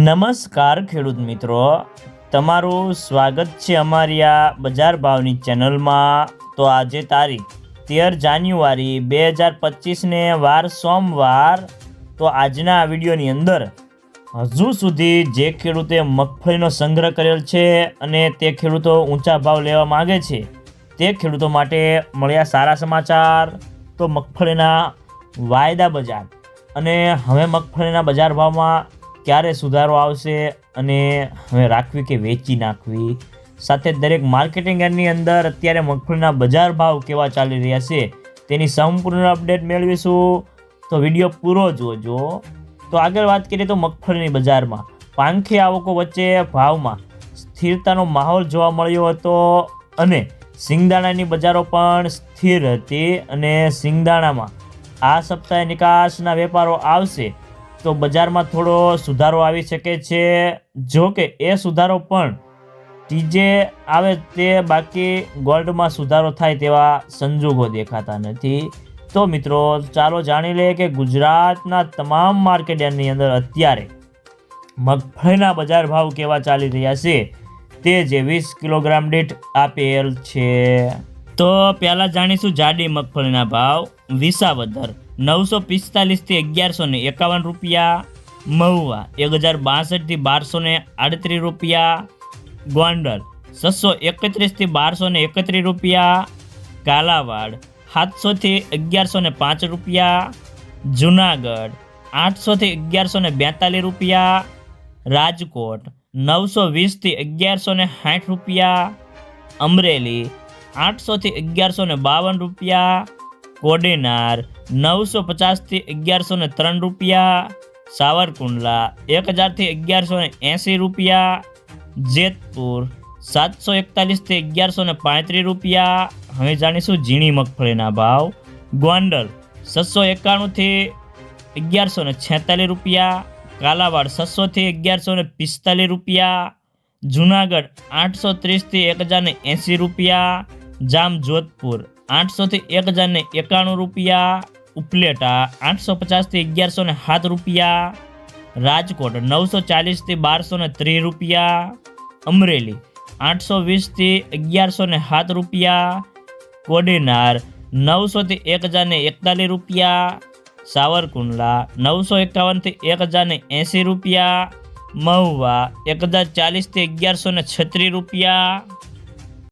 નમસ્કાર ખેડૂત મિત્રો. તમારું સ્વાગત છે અમારી આ બજાર ભાવની ચેનલમાં. તો આજે તારીખ તેર જાન્યુઆરી બે હજાર પચીસને વાર સોમવાર. તો આજના આ વિડીયોની અંદર હજુ સુધી જે ખેડૂતે મગફળીનો સંગ્રહ કરેલ છે અને તે ખેડૂતો ઊંચા ભાવ લેવા માગે છે, તે ખેડૂતો માટે મળ્યા સારા સમાચાર. તો મગફળીના વાયદા બજાર અને હવે મગફળીના બજાર ભાવમાં ક્યારે સુધારો આવશે અને હવે રાખવી કે વેચી નાખવી? સાથે દરેક માર્કેટિંગ યાર્ડની અંદર અત્યારે મગફળીના બજાર ભાવ કેવા ચાલી રહ્યા છે તેની સંપૂર્ણ અપડેટ મેળવીશું. તો વીડિયો પૂરો જોજો. તો આગળ વાત કરીએ તો મગફળીની બજારમાં. પાંખી આવકો વચ્ચે ભાવમાં સ્થિરતાનો માહોલ જોવા મળ્યો હતો અને સિંગદાણાની બજારો પણ સ્થિર હતી અને સિંગદાણામાં આ સપ્તાહે નિકાસના વેપારો આવશે. તો બજારમાં થોડો સુધારો આવી શકે છે. જો કે એ સુધારો પણ ટીજે આવે તે બાકી ગોલ્ડમાં સુધારો થાય તેવા સંજોગો દેખાતા નથી. તો મિત્રો, ચાલો જાણી લઈએ કે ગુજરાતના તમામ માર્કેટની અંદર અત્યારે મગફળીના બજાર ભાવ કેવા ચાલી રહ્યા છે? તે જે વીસ કિલોગ્રામ દીઠ આપેલ છે. તો પહેલાં જાણીશું જાડી મગફળીના ભાવ. વિસાવદર, નવસો પિસ્તાલીસથી અગિયારસો ને એકાવન રૂપિયા. મહુવા, એક હજાર બાસઠથી બારસો ને આડત્રીસ રૂપિયા. ગોંડલ, છસો એકત્રીસથી બારસો ને એકત્રીસ રૂપિયા. કાલાવાડ સાતસોથી અગિયારસો ને પાંચ રૂપિયા. જુનાગઢ આઠસોથી અગિયારસો ને બેતાલીસ રૂપિયા. રાજકોટ, નવસો વીસથી અગિયારસો ને સાઠ રૂપિયા. અમરેલી આઠસોથી અગિયારસો ને બાવન રૂપિયા. કોડીનાર નવસો પચાસથી અગિયારસો ને ત્રણ રૂપિયા. સાવરકુંડલા એક હજારથી અગિયારસો ને એંસી રૂપિયા. જેતપુર સાતસો એકતાલીસથી અગિયારસો ને પાંત્રીસ રૂપિયા. હવે જાણીશું ઝીણી મગફળીના ભાવ. ગોંડલ છસો એકાણુંથી અગિયારસો ને છેતાલીસ રૂપિયા. કાલાવાડ છસોથી અગિયારસો ને પિસ્તાલીસ રૂપિયા. જુનાગઢ આઠસો ત્રીસથી એક હજારને એંસી રૂપિયા. જામ જોધપુર આઠસોથી એક હજારને એકાણું રૂપિયા ઉપલેટા આઠસો પચાસથી અગિયારસો ને સાત રૂપિયા. રાજકોટ નવસો ચાલીસથી બારસો ને ત્રીસ રૂપિયા. અમરેલી આઠસો વીસથી અગિયારસો ને સાત રૂપિયા. કોડીનાર, નવસોથી એક હજારને એકતાલીસ રૂપિયા. સાવરકુંડલા નવસો એકાવનથી એક હજારને એંસી રૂપિયા. મહુવા એક હજાર ચાલીસથી અગિયારસો ને છત્રીસ રૂપિયા.